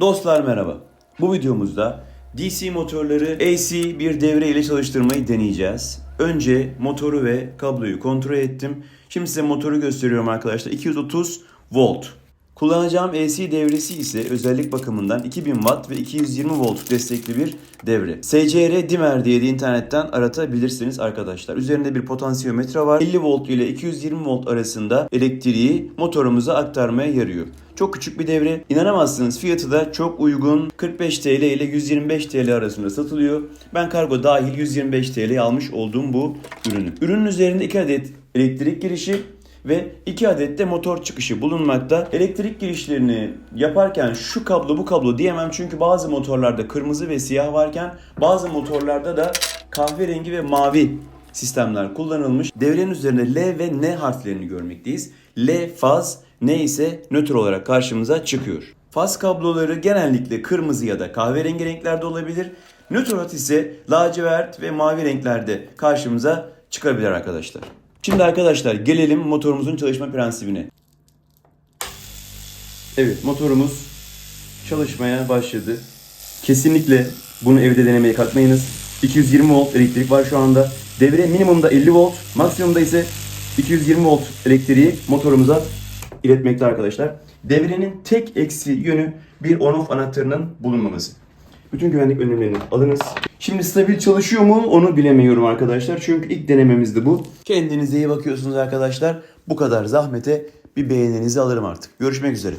Dostlar merhaba. Bu videomuzda DC motorları AC bir devre ile çalıştırmayı deneyeceğiz. Önce motoru ve kabloyu kontrol ettim. Şimdi size motoru gösteriyorum arkadaşlar. 230 volt. Kullanacağım AC devresi ise özellik bakımından 2000 watt ve 220 volt destekli bir devre. SCR Dimmer diye de internetten aratabilirsiniz arkadaşlar. Üzerinde bir potansiyometre var. 50 volt ile 220 volt arasında elektriği motorumuza aktarmaya yarıyor. Çok küçük bir devre. İnanamazsınız fiyatı da çok uygun. 45 TL ile 125 TL arasında satılıyor. Ben kargo dahil 125 TL almış olduğum bu ürünü. Ürünün üzerinde 2 adet elektrik girişi ve 2 adet de motor çıkışı bulunmakta. Elektrik girişlerini yaparken şu kablo bu kablo diyemem çünkü bazı motorlarda kırmızı ve siyah varken bazı motorlarda da kahverengi ve mavi sistemler kullanılmış. Devrenin üzerinde L ve N harflerini görmekteyiz. L faz, N ise nötr olarak karşımıza çıkıyor. Faz kabloları genellikle kırmızı ya da kahverengi renklerde olabilir. Nötr hat ise lacivert ve mavi renklerde karşımıza çıkabilir arkadaşlar. Şimdi arkadaşlar gelelim motorumuzun çalışma prensibine. Evet motorumuz çalışmaya başladı. Kesinlikle bunu evde denemeye kalkmayınız. 220 volt elektrik var şu anda. Devre minimumda 50 volt, maksimumda ise 220 volt elektriği motorumuza iletmekte arkadaşlar. Devrenin tek eksi yönü bir on-off anahtarının bulunmaması. Bütün güvenlik önlemlerini alınız. Şimdi stabil çalışıyor mu onu bilemiyorum arkadaşlar. Çünkü ilk denememizdi bu. Kendinize iyi bakıyorsunuz arkadaşlar. Bu kadar zahmete bir beğeninizi alırım artık. Görüşmek üzere.